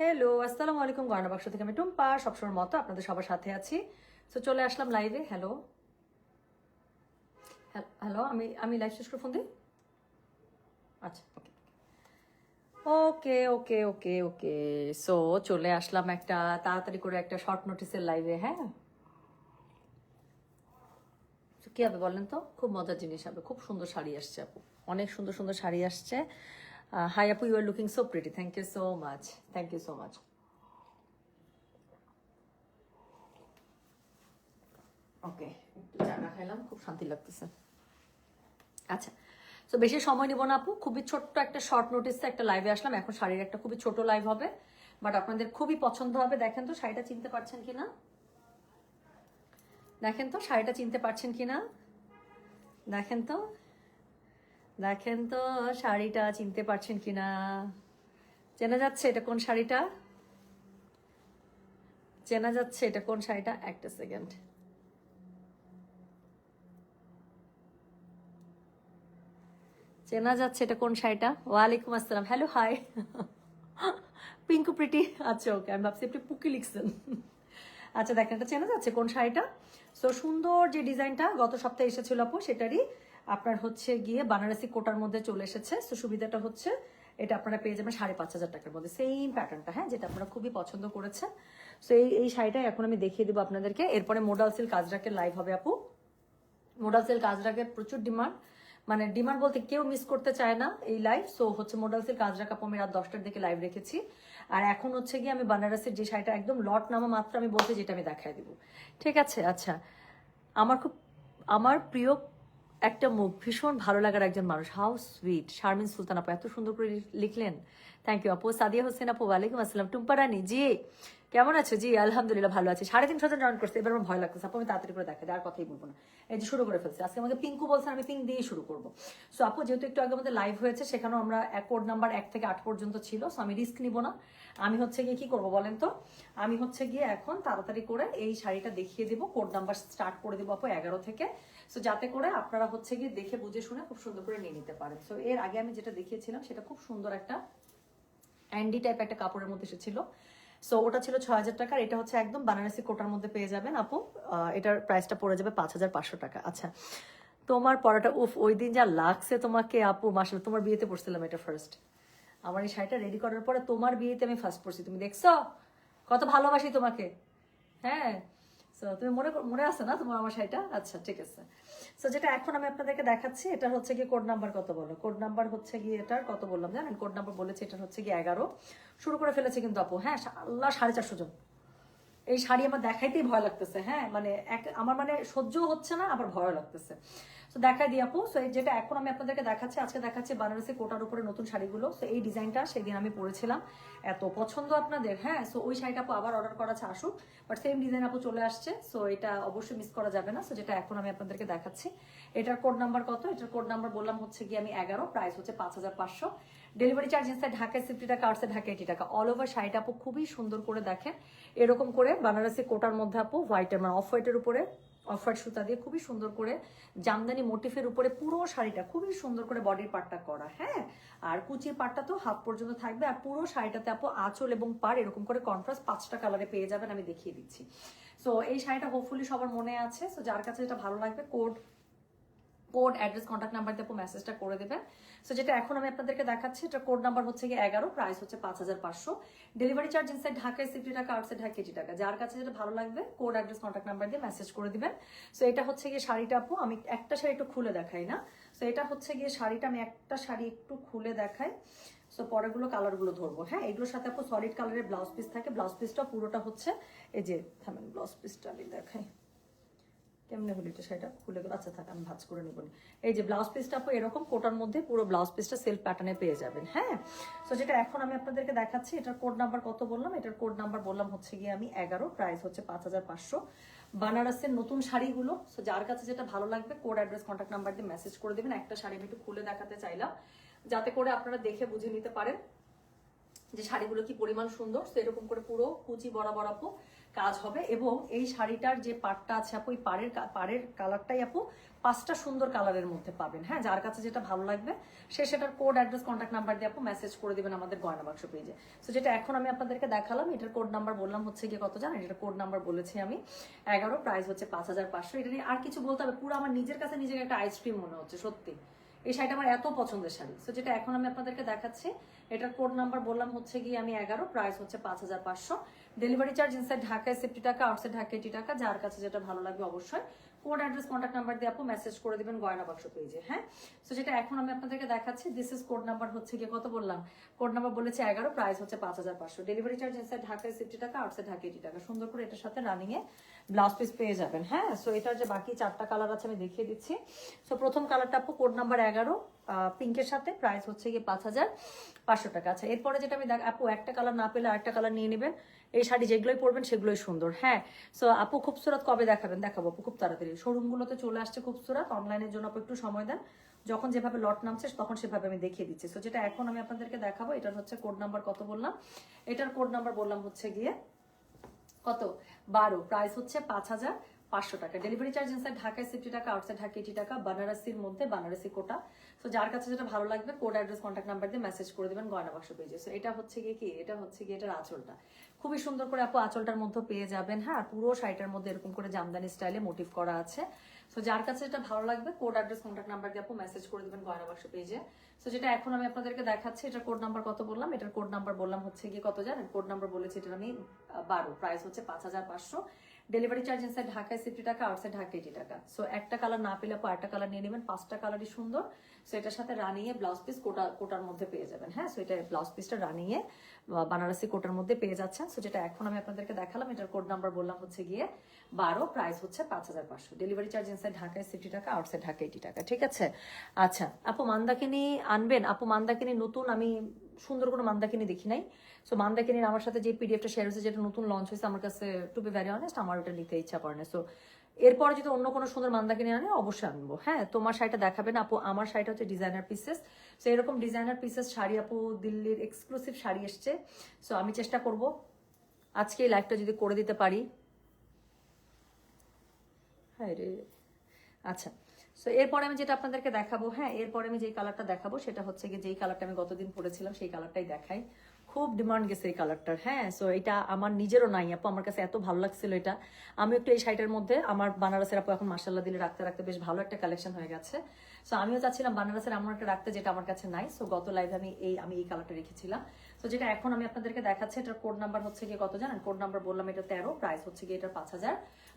Hello আসসালামু আলাইকুম গয়না বাক্স থেকে আমি টুম্পা সবসময় মতো আপনাদের সবার সাথে আছি। তো চলে আসলাম লাইভে হ্যালো হ্যালো আমি আমি লাইভ শেষ করে ফোন দিই? আচ্ছা ওকে ওকে ওকে ওকে ওকে সো চলে আসলাম একটা তাড়াতাড়ি করে একটা শর্ট নোটিসের লাইভে হ্যাঁ? কি হবে বলেন তো? খুব মজার জিনিস হবে। খুব সুন্দর শাড়ি আসছে আপু। অনেক সুন্দর সুন্দর শাড়ি আসছে। হাই আপু you are looking so pretty thank you so much thank you so much okay একটু চাটা খাইলাম খুব শান্তি লাগতেছে। আচ্ছা। তো বেশি সময় নিব না আপু খুবই ছোট্ট একটা শর্ট নোটিসে একটা লাইভে আসলাম। এখন শাড়ির একটা খুবই ছোট লাইভ হবে। বাট আপনাদের খুবই পছন্দ হবে। দেখেন তো শাড়িটা চিনতে পারছেন কিনা? দেখেন তো শাড়িটা চিনতে পারছেন কিনা? দেখেন তো। দেখেন তো, শাড়িটা চিনতে পারছেন কিনা? চেনা যাচ্ছে এটা কোন শাড়িটা? চেনা যাচ্ছে এটা কোন শাড়িটা? একটা সেকেন্ড চেনা যাচ্ছে এটা কোন শাড়িটা? ওয়ালাইকুম আসসালাম। হ্যালো হাই পিঙ্কু প্রিটি আচ্ছা ওকে আমি ভাবছি একটু পুকি লিখছেন। আচ্ছা দেখেন এটা চেনা যাচ্ছে কোন শাড়িটা? সো সুন্দর যে ডিজাইনটা গত সপ্তাহে এসেছিল আপু, সেটারই আপনার হচ্ছে গিয়ে বানারসি কোটার মধ্যে চলে এসেছে। তো সুবিধাটা হচ্ছে এটা আপনারা পেয়ে যাবেন সাড়ে পাঁচ হাজার টাকার মধ্যে। সেম প্যাটার্নটা হ্যাঁ যেটা আপনারা খুবই পছন্দ করেছেন। সো এই এই শাড়িটা এখন আমি দেখিয়ে দেবো আপনাদেরকে। এরপরে মোডাল সিল কাজরাকের লাইভ হবে আপু। মোডাল সিল কাজরাকের প্রচুর ডিমান্ড মানে ডিমান্ড বলতে কেউ মিস করতে চায় না এই লাইভ সো হচ্ছে মোডাল সিল কাজরা আমি রাত দশটার দিকে লাইভ রেখেছি। আর এখন হচ্ছে গিয়ে আমি বানারসের যে শাড়িটা একদম লট নামা মাত্র আমি বলতে যেটা আমি দেখাই দিব। ঠিক আছে? আচ্ছা আমার খুব, আমার প্রিয় একটা মুখ ভীষণ ভালো লাগার একজন মানুষ। হাউ সুইট শারমিন সুলতান আপু, এত সুন্দর করে লিখলেন। থ্যাংক ইউ আপু। সাদিয়া হোসেন আপু, ওয়ালাইকুম আসসালাম। টুম্পা রানী, জি। কেমন আছো? জি, আলহামদুলিল্লাহ ভালো আছে। সাড়ে তিনশো জন জয়েন করছে, এবার আমার ভয় লাগতেছে। আপু, আমি তাড়াতাড়ি করে দেখা আর কথাই বলব না। এই যে শুরু করে ফেলছে। আজকে আমাকে পিঙ্কু বলছেন আমি পিঙ্ক দিয়ে শুরু করব। সো আপু, যেহেতু একটু আগে আমাদের লাইভ হয়েছে, সেখানেও আমরা কোড নাম্বার এক থেকে আট পর্যন্ত ছিল সো আমি রিস্ক নিব না। আমি হচ্ছে গিয়ে কি করব বলেন তো? আমি হচ্ছে গিয়ে এখন তাড়াতাড়ি করে এই শাড়িটা দেখিয়ে দিব। কোড নাম্বার স্টার্ট করে দেবো, আপু, এগারো থেকে। সো যাতে করে আপনারা হচ্ছে গিয়ে দেখে বুঝে শুনে খুব সুন্দর করে নিয়ে নিতে পারেন। সো এর আগে আমি যেটা দেখিয়েছিলাম, সেটা খুব সুন্দর একটা অ্যান্ডি টাইপ একটা কাপড়ের মধ্যে এসেছিল। সো ওটা ছিল ছ হাজার টাকার এটা হচ্ছে একদম বানারসি কোটার মধ্যে পেয়ে যাবেন আপু। এটার প্রাইসটা পড়ে যাবে পাঁচ হাজার পাঁচশো টাকা। আচ্ছা তোমার পড়াটা উফ, ওই দিন যা লাগছে তোমাকে আপু মাসে তোমার বিয়েতে পড়ছিলাম এটা ফার্স্ট আমার এই শাড়িটা রেডি করার পরে তোমার বিয়েতে আমি ফার্স্ট পড়ছি তুমি দেখছ? কত ভালোবাসি তোমাকে। হ্যাঁ সো তুমি মনে মনে আছে না তোমার আমার শাড়িটা? আচ্ছা ঠিক আছে। সো যেটা এখন আমি আপনাদেরকে দেখাচ্ছি, এটা হচ্ছে গিয়ে কোড নাম্বার কত বলো? কোড নাম্বার হচ্ছে গিয়ে এটার কত বললাম জানেন? কোড নাম্বার বলেছে, এটা হচ্ছে গিয়ে এগারো। শুরু করে ফেলেছে কিন্তু আপু। হ্যাঁ আল্লাহ সাড়ে চারশো জন। এই শাড়ি আমার দেখাইতেই ভয় লাগতেছে হ্যাঁ? মানে এক, আমার মানে সহ্য হচ্ছে না, আবার ভয় লাগতেছে। তো দেখাই দিই আপু। সো যেটা এখন আমি আপনাদেরকে দেখাচ্ছি, আজকে দেখাচ্ছি বানারসি কোটার উপরে নতুন শাড়িগুলো। সো এই ডিজাইনটা সেদিন আমি পরেছিলাম। এত পছন্দ আপনাদের হ্যাঁ? সো ওই শাড়িটা আপু আবার অর্ডার করা আছে, আসুক। বাট সেম ডিজাইন আপু চলে আসছে। সো এটা অবশ্যই মিস করা যাবে না। সো যেটা এখন আমি আপনাদেরকে দেখাচ্ছি। এটার কোড নাম্বার কত? এটার কোড নাম্বার বললাম হচ্ছে গিয়ে আমি এগারো প্রাইস হচ্ছে পাঁচ হাজার পাঁচশো। ডেলিভারি চার্জ ইনসাইড ঢাকায় সিফটি টাকা আউটসাইড ঢাকা এইটি টাকা। অল ওভার শাড়িটা আপু খুবই সুন্দর করে দেখেন। এরকম করে বানারসি কোটার মধ্যে আপু হোয়াইটের মানে অফ হোয়াইটের উপরে অফ হোয়াইট সুতা দিয়ে খুবই সুন্দর করে জামদানি মোটিফের উপরে পুরো শাড়িটা, খুবই সুন্দর করে বডির পাটটা করা হ্যাঁ? আর কুচির পাটটা তো হাফ পর্যন্ত থাকবে, আর পুরো শাড়িটাতে আপু আঁচল এবং পাড় এরকম করে কন্ট্রাস্ট পাঁচটা কালারে পেয়ে যাবেন, আমি দেখিয়ে দিচ্ছি। সো এই শাড়িটা হোপফুলি সবার মনে আছে। সো যার কাছে যেটা ভালো লাগবে code code address contact number দিয়ে মেসেজটা করে দেবেন। সো যেটা এখন আমি আপনাদেরকে দেখাচ্ছি, এটা কোড নাম্বার হচ্ছে গিয়ে এগারো প্রাইস হচ্ছে পাঁচ হাজার পাঁচশো। ডেলিভারি চার্জ ইনসাইড ঢাকায় সিফটি টাকা আউটসাইড ঢাকা কেজি টাকা। যার কাছে যেটা ভালো লাগবে কোড অ্যাড্রেস কন্ট্যাক্ট নাম্বার দিয়ে মেসেজ করে দিবেন। সো এটা হচ্ছে গিয়ে শাড়িটা আপু, আমি একটা শাড়ি একটু খুলে দেখাই না। সো এটা হচ্ছে গিয়ে শাড়িটা আমি একটা শাড়ি একটু খুলে দেখাই। সো পরেরগুলো কালারগুলো ধরবো হ্যাঁ? এগুলোর সাথে আপু সলিড কালারের ব্লাউজ পিস থাকে। ব্লাউজ পিসটা পুরোটা হচ্ছে, এই যে, থামেন ব্লাউজ পিসটা আমি দেখাই। কেমনে হলো এটা সেটা খুলে গেল। আচ্ছা থাক, আমি ভাজ করে নেব এই যে ব্লাউজ পিসটা আপু, এরকম কোটার মধ্যে পুরো ব্লাউজ পিসটা সেলফ প্যাটার্নে পেয়ে যাবেন হ্যাঁ? তো যেটা এখন আমি আপনাদেরকে দেখাচ্ছি, এটার কোড নাম্বার কত বললাম? এটার কোড নাম্বার বললাম হচ্ছে গিয়ে আমি এগারো প্রাইস হচ্ছে পাঁচ হাজার পাঁচশো। বানারসের নতুন শাড়িগুলো সো যার কাছে যেটা ভালো লাগবে কোড অ্যাড্রেস কন্ট্যাক্ট নাম্বার দিয়ে মেসেজ করে দেবেন। একটা শাড়ি আমি একটু খুলে দেখাতে চাইলাম, যাতে করে আপনারা দেখে বুঝে নিতে পারেন যে শাড়িগুলো কি পরিমাণ সুন্দর। সেরকম করে পুরো কুচি বরাবর আপু কাজ হবে এবং এই শাড়িটার যে পাড়টা আছে আপু, এই পাড়ের পাড়ের কালারটাই আপু পাঁচটা সুন্দর কালারের মধ্যে পাবেন। হ্যাঁ যার কাছে যেটা ভালো লাগবে, সে সেটার কোড অ্যাড্রেস কন্ট্যাক্ট নাম্বার দিয়ে আপু মেসেজ করে দেবেন আমাদের গয়না বাক্স পেজে তো যেটা এখন আমি আপনাদেরকে দেখালাম, এটার কোড নাম্বার বললাম হচ্ছে গিয়ে কত জানেন? এটার কোড নাম্বার বলেছি আমি, এগারো প্রাইস হচ্ছে পাঁচ হাজার পাঁচশো। এটা নিয়ে আর কিছু বলতে হবে, পুরো আমার নিজের কাছে নিজেকে একটা আইসক্রিম মনে হচ্ছে, সত্যি। এই শাড়িটা আমার এত পছন্দের শাড়ি। তো যেটা এখন আমি আপনাদেরকে দেখাচ্ছি, এটার কোড নাম্বার বললাম হচ্ছে গিয়ে আমি এগারো প্রাইস হচ্ছে পাঁচ হাজার পাঁচশো। ডেলিভারি চার্জ ইনসাইড ঢাকায় সেফটি টাকা আউটসাইড ঢাকা এটি টাকা, যার কাছে যেটা ভালো লাগবে অবশ্যই। কোড অ্যাড্রেস কন্ট্যাক্ট নাম্বার দিয়ে আপু মেসেজ করে দেবেন গয়না বাক্স পেজে হ্যাঁ? সো যেটা এখন আমি আপনাদেরকে দেখাচ্ছি দিস ইজ কোড নাম্বার হচ্ছে গিয়ে কত বললাম? কোড নাম্বার বলেছে এগারো প্রাইস হচ্ছে পাঁচ হাজার পাঁচশো। ডেলিভারি চার্জ ইনসাইড ঢাকায় সেফটি টাকা আউটসাইড ঢাকা এটি টাকা। সুন্দর করে এটার সাথে রানিং এ ব্লাউজ পিস পেয়ে যাবেন হ্যাঁ? সো এটার যে বাকি চারটা কালার আছে আমি দেখিয়ে দিচ্ছি। সো প্রথম কালারটা আপু কোড নাম্বার এগারো পিঙ্কের সাথে প্রাইস হচ্ছে গিয়ে পাঁচ হাজার পাঁচশো টাকা। আচ্ছা এরপরে যেটা আমি দেখ আপু একটা কালার না পেলে আরেকটা কালার নিয়ে নেবেন। এই শাড়ি যেগুলোই পরবেন সেগুলোই সুন্দর হ্যাঁ। সো আপু খুবসুরত কবে দেখাবেন? দেখাবো আপু খুব তাড়াতাড়ি। শোরুমগুলোতে চলে আসছে খুবসুরত অনলাইনের জন্য আপু একটু সময় দেন। যখন যেভাবে লট নামছে, তখন সেভাবে আমি দেখিয়ে দিচ্ছি। সো যেটা এখন আমি আপনাদেরকে দেখাবো, এটার হচ্ছে কোড নাম্বার কত বললাম? এটার কোড নাম্বার বললাম হচ্ছে গিয়ে, কত? বারো। প্রাইস হচ্ছে পাঁচ হাজার। পাঁচশো টাকা। ডেলিভারি চার্জ ইনসাইড ঢাকায় সিফটি টাকা আউটসাইড ঢাকা এইটি টাকা বানারসির মধ্যে বানারসি কোটা তো যার কাছে যেটা ভালো লাগবে কোড অ্যাড্রেস কন্ট্যাক্ট নাম্বার দিয়ে মেসেজ করে দেবেন গয়না বাক্স পেজে সো এটা হচ্ছে গিয়ে কি? এটা হচ্ছে গিয়ে এটার আঁচলটা। খুবই সুন্দর করে আপু আঁচলটার মধ্যে পেয়ে যাবেন হ্যাঁ? পুরো শাড়িটার মধ্যে এরকম করে জামদানি স্টাইলে মোটিভ করা আছে। সো যার কাছে যেটা ভালো লাগবে কোড অ্যাড্রেস কন্ট্যাক্ট নাম্বার দিয়ে আপু মেসেজ করে দেবেন গয়না বাক্স পেজে সো যেটা এখন আমি আপনাদেরকে দেখাচ্ছি, এটার কোড নাম্বার কত বললাম? এটার কোড নাম্বার বললাম হচ্ছে গিয়ে কত জানেন? কোড নাম্বার বলেছি, এটা আমি বারো। প্রাইস হচ্ছে পাঁচ হাজার পাঁচশো। ডেলিভারি চার্জ ইনসাইড ঢাকায় সিফটি টাকা আউটসাইড ঢাকা এইটি টাকা। সো একটা কালার না পেলে আপু একটা কালার নিয়ে নেবেন। পাঁচটা কালারই সুন্দর। সো এটার সাথে রানিয়ে ব্লাউজ পিস কোটা, কোটার মধ্যে পেয়ে যাবেন। হ্যাঁ সো এটা ব্লাউজ পিসটা রানিয়ে বানারসি কোটার মধ্যে পেয়ে যাচ্ছেন। সো যেটা এখন আমি আপনাদেরকে দেখালাম, এটার কোড নাম্বার বললাম হচ্ছে গিয়ে বারো প্রাইস হচ্ছে পাঁচ হাজার পাঁচশো। ডেলিভারি চার্জ ইনসাইড ঢাকায় সিফটি টাকা আউটসাইড ঢাকা এইটি টাকা। ঠিক আছে? আচ্ছা আপু মান্দাকিনি আনবেন। আপু মান্দাকিনি নতুন, আমি সুন্দর কোনো মান্দাকিনি দেখি নাই। সো মান্দাকিনির আমার সাথে যে পিডিএফটা শেয়ার হয়েছে, যেটা নতুন লঞ্চ হয়েছে, আমার কাছে টু বি ভ্যারি অনেস্ট আমার ওটা নিতে ইচ্ছা করে না। সো এরপরে যদি অন্য কোনো সুন্দর মান্দাকিনি আনে, অবশ্যই আনব। হ্যাঁ তোমার শাড়িটা দেখাবেন আপু, আমার শাড়িটা হচ্ছে ডিজাইনার পিসেস সো এরকম ডিজাইনার পিসেস শাড়ি আপু, দিল্লির এক্সক্লুসিভ শাড়ি এসছে। সো আমি চেষ্টা করব। আজকে এই লাইভটা যদি করে দিতে পারি। হ্যাঁ রে। আচ্ছা। সো এরপরে আমি যেটা আপনাদেরকে দেখাবো হ্যাঁ এরপরে আমি যেই কালারটা দেখাবো, সেটা হচ্ছে গিয়ে যেই কালারটা আমি গতদিন পরেছিলাম, সেই কালারটাই দেখাই। খুব ডিমান্ড গেছে এই কালারটার হ্যাঁ সো এটা আমার নিজেরও নাই, আপু, আমার কাছে এত ভালো লাগছিল এটা। আমি একটু এই শাড়িটার মধ্যে, আমার বানারসের আপু এখন মাসাল্লাহ দিলে রাখতে রাখতে বেশ ভালো একটা কালেকশন হয়ে গেছে। সো আমিও চাচ্ছিলাম বানারসের এমন একটা রাখতে যেটা আমার কাছে নাই সো গত লাইভে আমি এই আমি এই কালারটা রেখেছিলাম। সো যেটা এখন আমি আপনাদেরকে দেখাচ্ছি, এটার কোড নাম্বার হচ্ছে গিয়ে কত জানেন? কোড নাম্বার বললাম, এটা তেরো প্রাইস হচ্ছে গিয়ে এটার পাঁচ হাজার।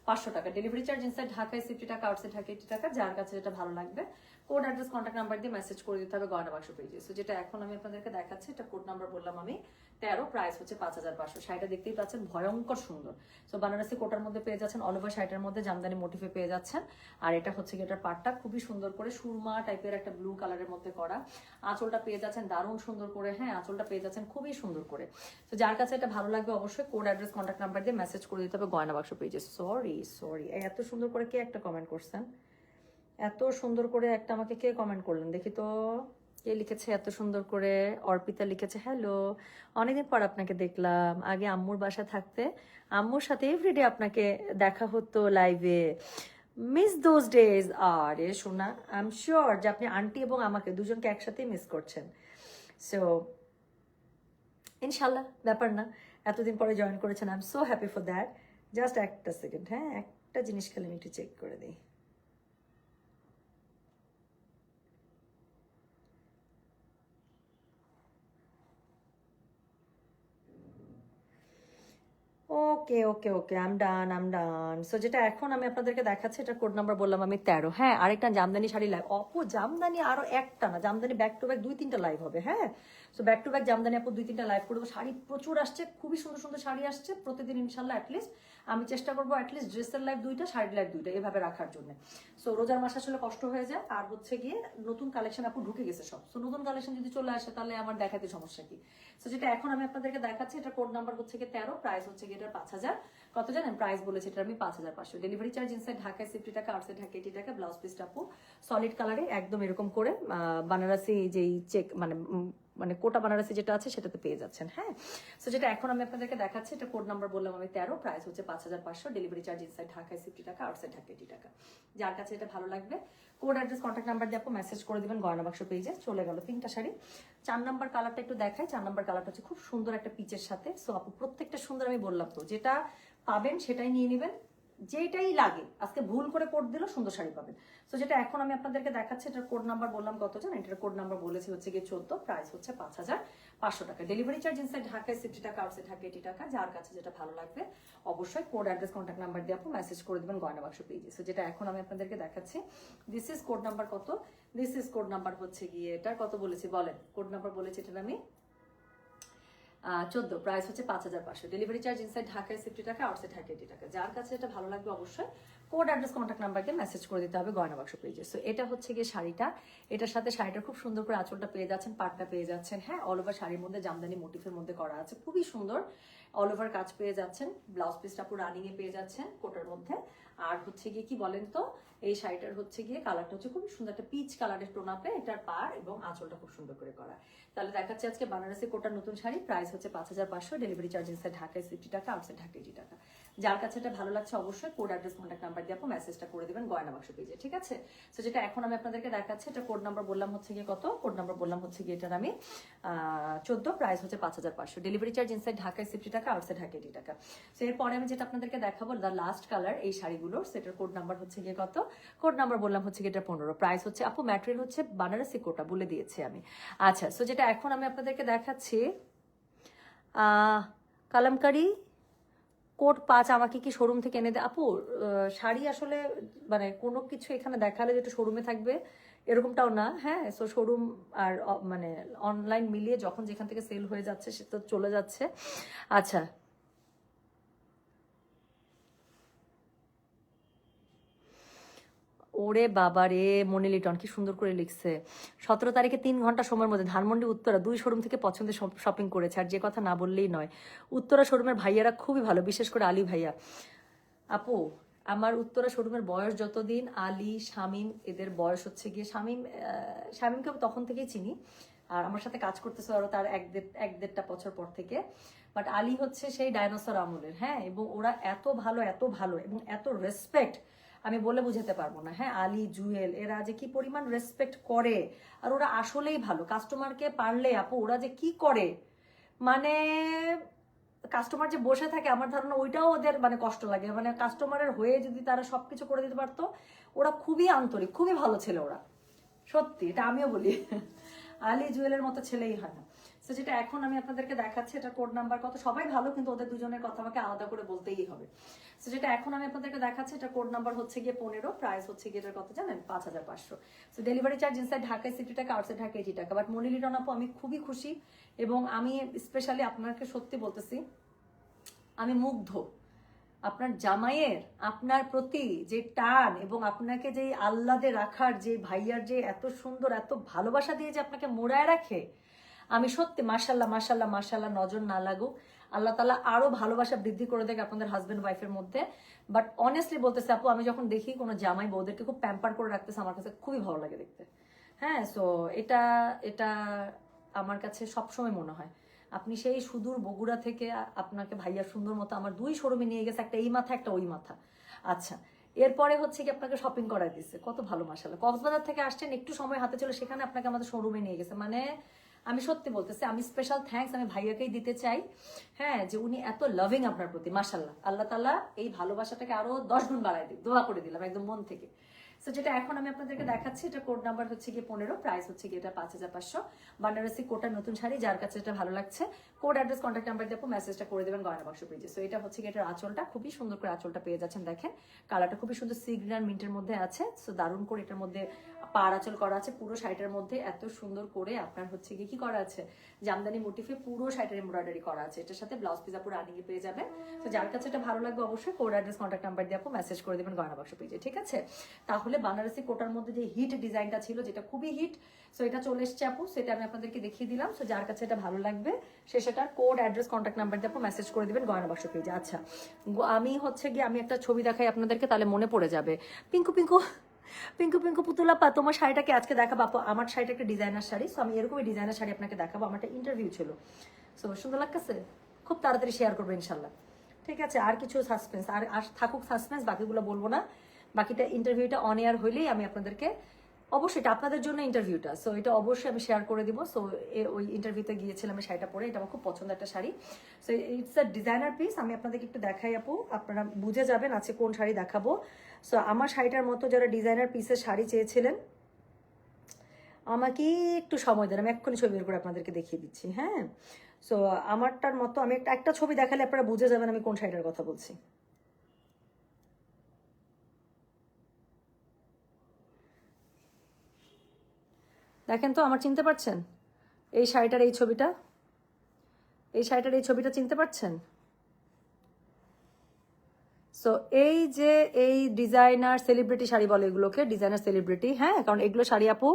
পাঁচশো টাকা। ডেলিভারি চার্জ ইনসাইড ঢাকায় সিফটি টাকা আউটসাইড ঢাকা এইটি টাকা, যার কাছে যেটা ভালো লাগবে। কোড অ্যাড্রেস কন্ট্যাক্ট নাম্বার দিয়ে মেসেজ করে দিতে হবে গয়না বাক্স পেজে সো যেটা এখন আমি আপনাদেরকে দেখাচ্ছি, এটা কোড নাম্বার বললাম আমি। তেরো প্রাইস হচ্ছে পাঁচ হাজার পাঁচশো। শাড়িটা দেখতেই পাচ্ছেন, ভয়ঙ্কর সুন্দর। সো বানারসি কোটার মধ্যে পেয়ে যাচ্ছেন অল ওভার শাড়িটার মধ্যে জামদানি মোটিফে পেয়ে যাচ্ছেন। আর এটা হচ্ছে কি এটার পাটটা খুবই সুন্দর করে সুরমা টাইপের একটা ব্লু কালারের মধ্যে করা। আঁচলটা পেয়ে যাচ্ছেন, দারুণ সুন্দর করে হ্যাঁ আঁচলটা পেয়ে যাচ্ছেন, খুবই সুন্দর করে। তো যার কাছে এটা ভালো লাগবে অবশ্যই কোড অ্যাড্রেস কন্ট্যাক্ট নাম্বার দিয়ে মেসেজ করে দিতে হবে গয়না বাক্স পেজে সরি সরি এত সুন্দর করে কে একটা কমেন্ট করছেন? এত সুন্দর করে একটা আমাকে কে কমেন্ট করলেন? দেখি তো, কে লিখেছে এত সুন্দর করে? অর্পিতা লিখেছে হ্যালো অনেকদিন পর আপনাকে দেখলাম। আগে আম্মুর বাসা থাকতে, আম্মুর সাথে এভরিডে আপনাকে দেখা হতো লাইভে মিস দোজ ডেজ আরে শোনা আই এম শিওর যে আপনি আন্টি এবং আমাকে দুজনকে একসাথেই মিস করছেন। সো ইনশাল্লাহ ব্যাপার না। এতদিন পরে জয়েন করেছেন I am so happy for that just একটা সেকেন্ড হ্যাঁ একটা জিনিস খালি আমি একটু চেক করে দিই। ওকে ওকে ওকে আম ডান আম ডান সো যেটা এখন আমি আপনাদেরকে দেখাচ্ছি, এটা কোড নাম্বার বললাম আমি তেরো। হ্যাঁ আরেকটা জামদানি শাড়ি লাইভ অপো, জামদানি আরও একটা না, জামদানি ব্যাক টু ব্যাক দুই, তিনটা লাইভ হবে হ্যাঁ? So back to back jamdani আপু দুই, তিনটা লাইভ করব। শাড়ি প্রচুর আসছে, খুবই সুন্দর সুন্দর শাড়ি আসছে। প্রতিদিন ইনশাল্লাহ অ্যাটলিস্ট আমি চেষ্টা করব অ্যাটলিস্ট ড্রেসের লাইফ দুইটা শাড়ির লাইফ দুইটা এভাবে রাখার জন্য। সো রোজার মাস আসলে কষ্ট হয়ে যায়। আর হচ্ছে গিয়ে নতুন কালেকশন আপু ঢুকে গেছে সব। সো নতুন কালেকশন যদি চলে আসে, তাহলে আমার দেখাতে সমস্যা কি? সো যেটা এখন আমি আপনাদেরকে দেখাচ্ছি এটা কোড নাম্বার হচ্ছে গিয়ে তেরো প্রাইস হচ্ছে গিয়ে এটা পাঁচ হাজার। কত জানেন? প্রাইস বলেছে এটা আমি পাঁচ হাজার পাঁচশো। ডেলিভারি চার্জ ইনসাইড ঢাকায় সিফটি টাকা আউটসাইড ঢাকা এইটি টাকা ব্লাউজ পিসটা আপু সলিড কালারে একদম এরকম করে বানারসি যেই চেক মানে মানে কোটা বানারসি যেটা আছে সেটাতে পেয়ে যাচ্ছেন হ্যাঁ? সো যেটা এখন আমি আপনাদেরকে দেখাচ্ছি, এটা কোড নাম্বার বললাম আমি তেরো প্রাইস হচ্ছে পাঁচ হাজার পাঁচশো ডেলিভারি চার্জ ইনসাইড ঢাকায় সিফটি টাকা আউটসাইড ঢাকা এইটি টাকা। যার কাছে এটা ভালো লাগবে কোড অ্যাড্রেস কন্ট্যাক্ট নাম্বার দিয়ে আপনি মেসেজ করে দিবেন গয়না বাক্স পেজে চলে গেল তিনটা শাড়ি। চার নাম্বার কালারটা একটু দেখাই, চার নাম্বার কালারটা হচ্ছে খুব সুন্দর একটা পিচের সাথে। সো আপু প্রত্যেকটা সুন্দর আমি বললাম তো, যেটা পাবেন সেটাই নিয়ে নেবেন। যেটাই লাগে, আজকে ভুল করে কোড দিল, সুন্দর শাড়ি পাবেন। তো যেটা এখন আমি আপনাদেরকে দেখাচ্ছি, এটার কোড নাম্বার বললাম কত জানেন? এটার কোড নাম্বার বলেছি হচ্ছে গিয়ে চোদ্দ প্রাইস হচ্ছে পাঁচ হাজার পাঁচশো টাকা। ডেলিভারি চার্জ ইনসাইড ঢাকায় সিফটি টাকা আউটসাইড ঢাকা এইটি টাকা, যার কাছে যেটা ভালো লাগবে, অবশ্যই কোড অ্যাড্রেস কন্ট্যাক্ট নাম্বার দিয়ে আপনি মেসেজ করে দেবেন গয়না বাক্স পেজে সো যেটা এখন আমি আপনাদেরকে দেখাচ্ছি দিস ইজ কোড নাম্বার কত? দিস ইজ কোড নাম্বার হচ্ছে গিয়ে, এটার কত বলেছি? বলেন কোড নাম্বার বলেছি এটার আমি চোদ্দ প্রাইস হচ্ছে পাঁচ হাজার পাঁচশো। ডেলিভারি চার্জ ইনসাইড ঢাকায় সিফটি টাকা আউটসাইড ঢাকা এইটি টাকা। যার কাছে এটা ভালো লাগবে অবশ্যই কোড অ্যাড্রেস কন্ট্যাক্ট নাম্বারকে মেসেজ করে দিতে হবে গয়না বাক্স পেয়ে সো এটা হচ্ছে গিয়ে শাড়িটা। এটার সাথে শাড়িটা খুব সুন্দর করে আঁচলটা পেয়ে যাচ্ছেন, পাটটা পেয়ে যাচ্ছেন। হ্যাঁ অল ওভার শাড়ির মধ্যে জামদানি মোটিফের মধ্যে করা আছে। খুবই সুন্দর। অল ওভার কাজ পেয়ে যাচ্ছেন ব্লাউজ পিসটা পুরো রানিং এ পেয়ে যাচ্ছেন কোটার মধ্যে। আর হচ্ছে গিয়ে কি বলেন তো, এই শাড়িটার হচ্ছে গিয়ে কালারটা হচ্ছে খুব সুন্দর একটা পিচ কালারের টোনাপে এটার পার এবং আঁচলটা খুব সুন্দর করে করা। তাহলে দেখাচ্ছে আজকে বানারসি কোটার নতুন শাড়ি প্রাইস হচ্ছে পাঁচ হাজার পাঁচশো ডেলিভারি চার্জ ঢাকায় সিফটি টাকা আউটসাইড ঢাকায় টাকা। যার কাছে এটা ভালো লাগছে অবশ্যই কোড অ্যাড্রেস কন্ট্যাক্ট নাম্বার দিয়ে আপনি মেসেজটা করে দেবেন গয়না বাক্স পেজে ঠিক আছে? তো যেটা এখন আমি আপনাদেরকে দেখাচ্ছি, এটা কোড নাম্বার বললাম হচ্ছে গিয়ে কত? কোড নাম্বার বললাম হচ্ছে গিয়ে এটার আমি চোদ্দ প্রাইস হচ্ছে পাঁচ হাজার পাঁচশো। ডেলিভারি চার্জ ইনসাইড ঢাকায় সিফটি টাকা আউটসাইড ঢাকা এইটি টাকা। তো এরপরে আমি যেটা আপনাদেরকে দেখাবো দ্য লাস্ট কালার এই শাড়িগুলোর সেটার কোড নাম্বার হচ্ছে গিয়ে কত? কোড নাম্বার বললাম হচ্ছে গিয়ে এটা পনেরো। প্রাইস হচ্ছে, আপু ম্যাটেরিয়াল হচ্ছে বানারসি কোটা বলে দিয়েছি আমি। আচ্ছা সো যেটা এখন আমি আপনাদেরকে দেখাচ্ছি কালামকারি কোট, পাঁচ আমাকে কি শোরুম থেকে এনে দেয় আপু শাড়ি আসলে মানে কোনো কিছু এখানে দেখালে যেটা শোরুমে থাকবে, এরকমটাও না হ্যাঁ? সো শোরুম আর মানে অনলাইন মিলিয়ে যখন যেখান থেকে সেল হয়ে যাচ্ছে, সে তো চলে যাচ্ছে। আচ্ছা ওরে বাবা রে মনি লিটন কি সুন্দর করে লিখছে। সতেরো তারিখে তিন ঘণ্টা সময়ের মধ্যে ধানমন্ডি, উত্তরা দুই শোরুম থেকে পছন্দের শপিং করেছে। আর যে কথা না বললেই নয়, উত্তরা শোরুমের ভাইয়ারা খুবই ভালো, বিশেষ করে আলী ভাইয়া। আপু, আমার উত্তরা শোরুমের বয়স যতদিন, আলী, শামিম, এদের বয়স হচ্ছে গিয়ে, শামিম শামিমকে আমি তখন থেকেই চিনি। আর আমার সাথে কাজ করতেছে আরও তার এক দেড় এক দেড়টা বছর পর থেকে। বাট আলী হচ্ছে সেই ডাইনোসর আমলের হ্যাঁ? এবং ওরা এত ভালো এত ভালো, এবং এত রেসপেক্ট আমি বলে বুঝাতে পারব না। হ্যাঁ আলী, জুয়েল, এরা যে কি পরিমাণ রেসপেক্ট করে, আর ওরা আসলেই ভালো। কাস্টমারকে পারলে আপু, ওরা যে কি করে? মানে কাস্টমার যে বসে থাকে, আমার ধারণা ওইটাও ওদের মানে কষ্ট লাগে। মানে কাস্টমারের হয়ে যদি তারা সবকিছু করে দিতে পারতো, ওরা খুবই আন্তরিক, খুবই ভালো ছেলে ওরা। সত্যি, এটা আমিও বলি। আলী, জুয়েলের মতো ছেলেই হয় না। তো যেটা এখন আমি আপনাদেরকে দেখাচ্ছি, এটা কোড নাম্বার কত? সবাই ভালো, কিন্তু ওদের দুজনের কথা আমাকে আলাদা করে বলতেই হবে। তো যেটা এখন আমি আপনাদেরকে দেখাচ্ছি, এটা কোড নাম্বার হচ্ছে গিয়ে পনেরো প্রাইস হচ্ছে গিয়ে এটার কত জানেন? পাঁচ হাজার পাঁচশো। তো ডেলিভারি চার্জ ইনসাইড ঢাকায় সিটি টাকা আউটসাইড ঢাকা এইটি টাকা। বাট মনিলি আপু, আমি খুবই খুশি এবং আমি স্পেশালি আপনাকে সত্যি বলতেছি, আমি মুগ্ধ। আপনার জামাইয়ের, আপনার প্রতি যে টান এবং আপনাকে যে আল্লাদে রাখার যে ভাইয়ার যে এত সুন্দর, এত ভালোবাসা দিয়ে যে আপনাকে মোড়ায় রাখে আমি সত্যি মাসাল্লাহ মাসাল্লাহ মাসাল্লাহ নজর না লাগুক। আল্লাহ তালা আরও ভালোবাসা বৃদ্ধি করে দেখ আপনাদের হাজবেন্ড ওয়াইফের মধ্যে। বাট অনেস্টলি বলতেছে আপু, আমি যখন দেখি কোনো জামাই বউদেরকে খুব প্যাম্পার করে রাখতেছে, আমার কাছে খুবই ভালো লাগে দেখতে। হ্যাঁ সো এটা এটা আমার কাছে সবসময় মনে হয়। আপনি সেই সুদূর বগুড়া থেকে আপনাকে ভাইয়ার সুন্দর মতো আমার দুই শোরুমে নিয়ে গেছে, একটা এই মাথা, একটা ওই মাথা। আচ্ছা এরপরে হচ্ছে কি আপনাকে শপিং করাই দিচ্ছে কত ভালো মাসালা কক্সবাজার থেকে আসছেন, একটু সময় হাতে ছিল, সেখানে আপনাকে আমাদের শোরুমে নিয়ে গেছে। মানে আমি সত্যি বলতেছি, আমি স্পেশাল থ্যাঙ্কস আমি ভাইয়াকেই দিতে চাই হ্যাঁ যে উনি এত লাভিং আপনার প্রতি মাসাল্লাহ আল্লাহ তালা এই ভালোবাসাটাকে আরও দশ গুণ বাড়াই দিই দোয়া করে দিলাম একদম মন থেকে। সো যেটা এখন আমি আপনাদেরকে দেখাচ্ছি, এটা কোড নাম্বার হচ্ছে গিয়ে পনেরো প্রাইস হচ্ছে গিয়ে এটা পাঁচ হাজার পাঁচশো। বানারসি কোটা নতুন শাড়ি, যার কাছে এটা ভালো লাগছে কোড অ্যাড্রেস কন্ট্যাক্ট নাম্বার দিয়ে মেসেজটা করে দেবেন গয়না বাক্স পেজে সো এটা হচ্ছে এটার আঁচলটা। খুবই সুন্দর করে আঁচলটা পেয়ে যাচ্ছেন, দেখেন। কালারটা খুবই সুন্দর সি গ্রিন আর মিন্টের মধ্যে আছে। সো দারুণ করে এটার মধ্যে পার আঁচল করা আছে। পুরো শাড়িটার মধ্যে এত সুন্দর করে আপনার হচ্ছে গিয়ে কি করা আছে? জামদানি মোটিফে পুরো শাড়িটার এমব্রয়ডারি করা আছে। এটার সাথে ব্লাউজ পিজা পুরো আনিয়ে পেয়ে যাবেন। তো যার কাছে এটা ভালো লাগবে অবশ্যই কোড অ্যাড্রেস কন্ট্যাক্ট নাম্বার দিয়ে আপু মেসেজ করে দেবেন গয়না বাক্স পেজে ঠিক আছে? তাহলে বানারসি কোটার মধ্যে যে হিট ডিজাইনটা ছিল, যেটা খুবই হিট সো এটা চলে এসছে আপু, সেটা আমি আপনাদেরকে দেখিয়ে দিলাম। সো যার কাছে এটা ভালো লাগবে, সে সেটার কোড অ্যাড্রেস কন্ট্যাক্ট নাম্বার দিয়ে আপু মেসেজ করে দিবেন গয়না বাক্স পেজে আচ্ছা আমি হচ্ছে গিয়ে, আমি একটা ছবি দেখাই আপনাদেরকে, তাহলে মনে পড়ে যাবে। পিঙ্কু পিঙ্কু পিঙ্কু পিঙ্কু পুতুলা পা, তোমার শাড়িটাকে আজকে দেখাবো আপু। আমার শাড়িটা একটা ডিজাইনার শাড়ি সো আমি এরকমই ডিজাইনার শাড়ি আপনাকে দেখাবো। আমার একটা ইন্টারভিউ ছিল। সো সুন্দর লাগতেছে? খুব তাড়াতাড়ি শেয়ার করব ইনশাল্লাহ ঠিক আছে, আর কিছু সাসপেন্স আর আর থাকুক সাসপেন্স বাকিগুলো বলব না। বাকিটা ইন্টারভিউটা অন এয়ার হইলেই আমি আপনাদেরকে অবশ্যই, এটা আপনাদের জন্য ইন্টারভিউটা সো এটা অবশ্যই আমি শেয়ার করে দিব। সো ওই ইন্টারভিউতে গিয়েছিলাম আমি শাড়িটা পরে, এটা আমার খুব পছন্দ একটা sari. So it's a designer piece আমি আপনাদেরকে একটু দেখাই আপু, আপনারা বুঝে যাবেন আছে কোন শাড়ি দেখাবো। সো আমার শাড়িটার মতো যারা ডিজাইনার পিসের শাড়ি চেয়েছিলেন, আমাকে একটু সময় দেন, আমি এক্ষুনি ছবি বের করে আপনাদেরকে দেখিয়ে দিচ্ছি হ্যাঁ? সো আমারটার মতো, আমি একটা একটা ছবি দেখালে আপনারা বুঝে যাবেন আমি কোন শাড়িটার কথা বলছি। দেখেন তো, আমার চিনতে পারছেন? এই শাড়িটার এই ছবিটা? এই শাড়িটার এই ছবিটা চিনতে পারছেন? সো এই যে এই ডিজাইনার সেলিব্রিটি শাড়ি বলে এগুলোকে ডিজাইনার সেলিব্রিটি হ্যাঁ? কারণ এগুলো শাড়ি আপু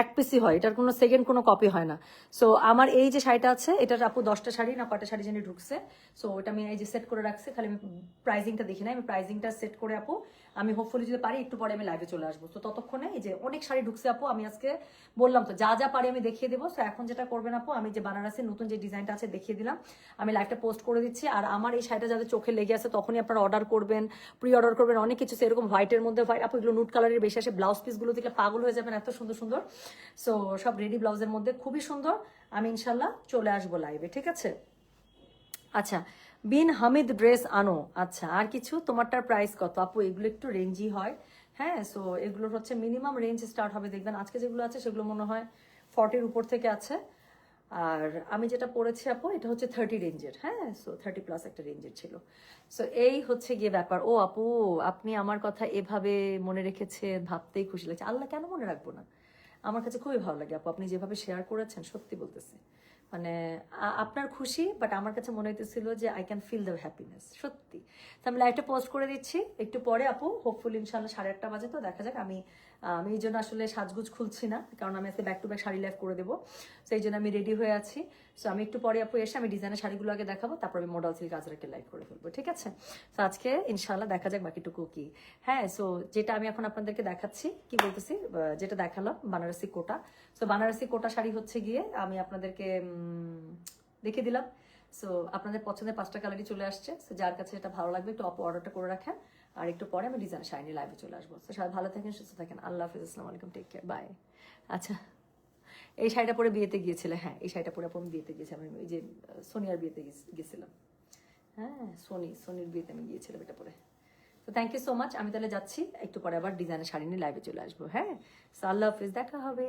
এক পিসি হয়, এটার কোনো সেকেন্ড কোনো কপি হয় না। সো আমার এই যে শাড়িটা আছে, এটার আপু দশটা শাড়ি না কটা শাড়ি জানি ঢুকছে। সো ওটা আমি এই যে সেট করে রাখছি, খালি আমি প্রাইজিংটা দেখি না আমি প্রাইজিংটা সেট করে আপু আমি হোপফুলি যদি পারি, একটু পরে আমি লাইভে চলে আসব। তো ততক্ষণে এই যে অনেক শাড়ি ঢুকছে আপু, আমি আজকে বললাম তো, যা যা পারি আমি দেখিয়ে দেবো। তো এখন যেটা করবেন আপু, আমি যে বানারসের নতুন যে ডিজাইনটা আছে দেখিয়ে দিলাম। আমি লাইভটা পোস্ট করে দিচ্ছি। আর আমার এই শাড়িটা যাদের চোখে লেগে আছে, তখনই আপনারা অর্ডার করবেন প্রি অর্ডার করবেন, অনেক কিছু। সেরকম হোয়াইটের মধ্যে হোয়াইট আপু, এগুলো নুট কালারের বেশি আসে। ব্লাউজ পিসগুলো দেখলে পাগল হয়ে যাবেন, এত সুন্দর সুন্দর। সো সব রেডি ব্লাউজের মধ্যে। খুবই সুন্দর। আমি ইনশাল্লাহ চলে আসব লাইভে ঠিক আছে? আচ্ছা বিন হামিদ ড্রেস আনো। আচ্ছা আর কিছু? তোমারটার প্রাইস কত? আপু, এগুলো একটু রেঞ্জই হয়। হ্যাঁ সো এগুলোর হচ্ছে মিনিমাম রেঞ্জ স্টার্ট হবে। দেখবেন আজকে যেগুলো আছে, সেগুলো মনে হয় ফর্টির উপর থেকে আছে। আর আমি যেটা পড়েছি আপু, এটা হচ্ছে থার্টি রেঞ্জের হ্যাঁ সো থার্টি প্লাস একটা রেঞ্জের ছিল। সো এই হচ্ছে গিয়ে ব্যাপার। ও আপু, আপনি আমার কথা এভাবে মনে রেখেছে ভাবতেই খুশি লাগছে। আল্লাহ কেন মনে রাখব না? আমার কাছে খুবই ভালো লাগে আপু। আপনি যেভাবে শেয়ার করেছেন, সত্যি বলতেছি। মানে আপনার খুশি বাট আমার কাছে মনে হইতেছিল যে I can feel the happiness সত্যি। তো আমি লাইভটা পোস্ট করে দিচ্ছি। একটু পরে আপু হোপফুল ইনশাল্লাহ সাড়ে আটটা বাজে তো, দেখা যাক আমি আমি, এই জন্য আসলে সাজগুজ খুলছি না, কারণ আমি আজকে back to back sari live করে দেবো। তো এই জন্য আমি রেডি হয়ে আছি। সো আমি একটু পরে আপু এসে আমি ডিজাইনের শাড়িগুলো আগে দেখাবো, তারপর আমি মডেল সিল্ক আজরাকে লাইভ করে ফেলব, ঠিক আছে? তো আজকে ইনশাল্লাহ দেখা যাক বাকিটুকু কি। হ্যাঁ সো যেটা আমি এখন আপনাদেরকে দেখাচ্ছি, কি বলতেছি? যেটা দেখালাম, বানারসি কোটা। সো বানারসি কোটা শাড়ি হচ্ছে গিয়ে আমি আপনাদেরকে দেখিয়ে দিলাম। সো আপনাদের পছন্দের পাঁচটা কালারই চলে আসছে। সো যার কাছে এটা ভালো লাগবে, একটু অপ অর্ডারটা করে রাখেন। আর একটু পরে আমি ডিজাইন শাইনি লাইভে চলে আসব। তো সবাই ভালো থাকেন, সুস্থ থাকেন। আল্লাহ হাফিজ, আসসালামু আলাইকুম টেক কেয়ার বাই আচ্ছা এই শাড়িটা পরে বিয়েতে গিয়েছিলে? হ্যাঁ এই শাড়িটা পরে আমি বিয়েতে গিয়েছিলাম আমি ওই যে, সোনিয়ার বিয়েতে গেছিলাম হ্যাঁ সোনি, সোনির বিয়েতে আমি গিয়েছিলাম এটা পরে। তো থ্যাংক ইউ সো মাচ আমি তাহলে যাচ্ছি, একটু পরে আবার ডিজাইনের শাড়ি নিয়ে লাইভে চলে আসব। হ্যাঁ সো আল্লাহ হাফিজ, দেখা হবে।